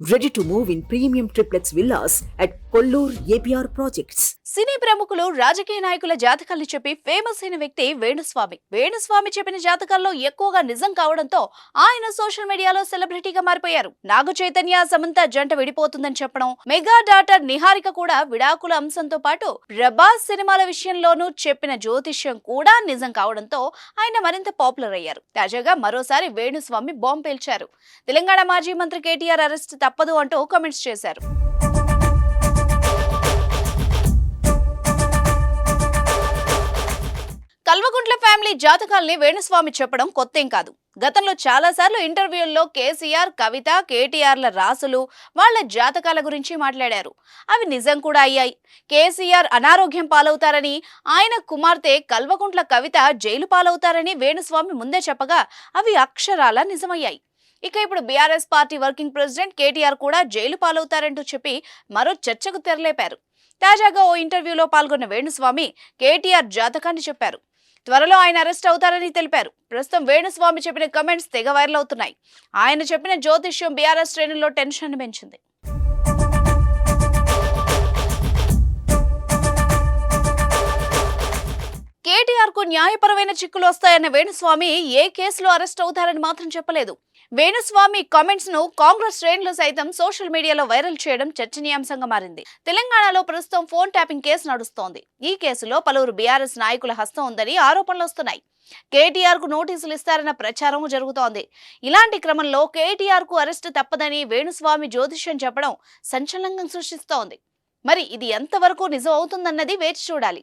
Ready to move in premium triplex villas at Kollur APR projects cine ప్రముఖులు రాజకీయ నాయకుల జాతకాలు చెప్పి ఫేమస్ అయిన వ్యక్తి వేణుస్వామి. వేణుస్వామి చెప్పిన జాతకాల్లో ఎక్కువగా నిజం కావడంతో ఆయన సోషల్ మీడియాలో సెలబ్రిటీగా మారిపోయారు. నాగ చైతన్య సమంత జంట విడిపోతుందని చెప్పడం మెగా డాటర్ నిహారిక కూడా విడాకుల అంశంతో పాటు ప్రభాస్ సినిమాల విషయంలోనూ చెప్పిన జ్యోతిష్యం కూడా నిజం కావడంతో ఆయన మరింత పాపులర్ అయ్యారు. తాజాగా మరోసారి వేణుస్వామి బాంబు పేల్చారు. తెలంగాణ మాజీ మంత్రి కేటీఆర్ అరెస్ట్ తప్పదు అంటూ కామెంట్స్ చేశారు. కల్వకుంట్ల ఫ్యామిలీ జాతకాల్ని వేణుస్వామి చెప్పడం కొత్తేం కాదు. గతంలో చాలాసార్లు ఇంటర్వ్యూల్లో కేసీఆర్ కవిత కేటీఆర్ల రాసులు వాళ్ళ జాతకాల గురించి మాట్లాడారు. అవి నిజం కూడా అయ్యాయి. కేసీఆర్ అనారోగ్యం పాలవుతారని ఆయన కుమార్తె కల్వకుంట్ల కవిత జైలు పాలవుతారని వేణుస్వామి ముందే చెప్పగా అవి అక్షరాల నిజమయ్యాయి. ఇక ఇప్పుడు BRS party working president KTR కూడా జైలు పాలవుతారంటూ చెప్పి మరో చర్చకు తెరలేపారు. తాజాగా ఓ ఇంటర్వ్యూలో పాల్గొన్న వేణుస్వామి కేటీఆర్ జాతకాన్ని చెప్పారు. త్వరలో ఆయన అరెస్ట్ అవుతారని తెలిపారు. ప్రస్తుతం వేణుస్వామి చెప్పిన కమెంట్స్ తెగ వైరల్ అవుతున్నాయి. ఆయన చెప్పిన జ్యోతిష్యం బీఆర్ఎస్ శ్రేణుల్లో టెన్షన్ పెంచింది. కేటీఆర్ న్యాయపరమైన చిక్కులు వస్తాయన్న వేణుస్వామి ఏ కేసులో అరెస్ట్ అవుతారని మాత్రం చెప్పలేదు. వేణుస్వామి కామెంట్స్ను కాంగ్రెస్ శ్రేణులు సైతం సోషల్ మీడియాలో వైరల్ చేయడం చర్చనీయాంశంగా మారింది. తెలంగాణలో ప్రస్తుతం ఫోన్ ట్యాపింగ్ కేసు నడుస్తోంది. ఈ కేసులో పలువురు బీఆర్ఎస్ నాయకుల హస్తం ఉందని ఆరోపణలు వస్తున్నాయి. కేటీఆర్కు నోటీసులు ఇస్తారన్న ప్రచారం జరుగుతోంది. ఇలాంటి క్రమంలో కేటీఆర్కు అరెస్ట్ తప్పదని వేణుస్వామి జ్యోతిష్యం చెప్పడం సంచలనం సృష్టిస్తోంది. మరి ఇది ఎంతవరకు నిజం అవుతుందన్నది వేచి చూడాలి.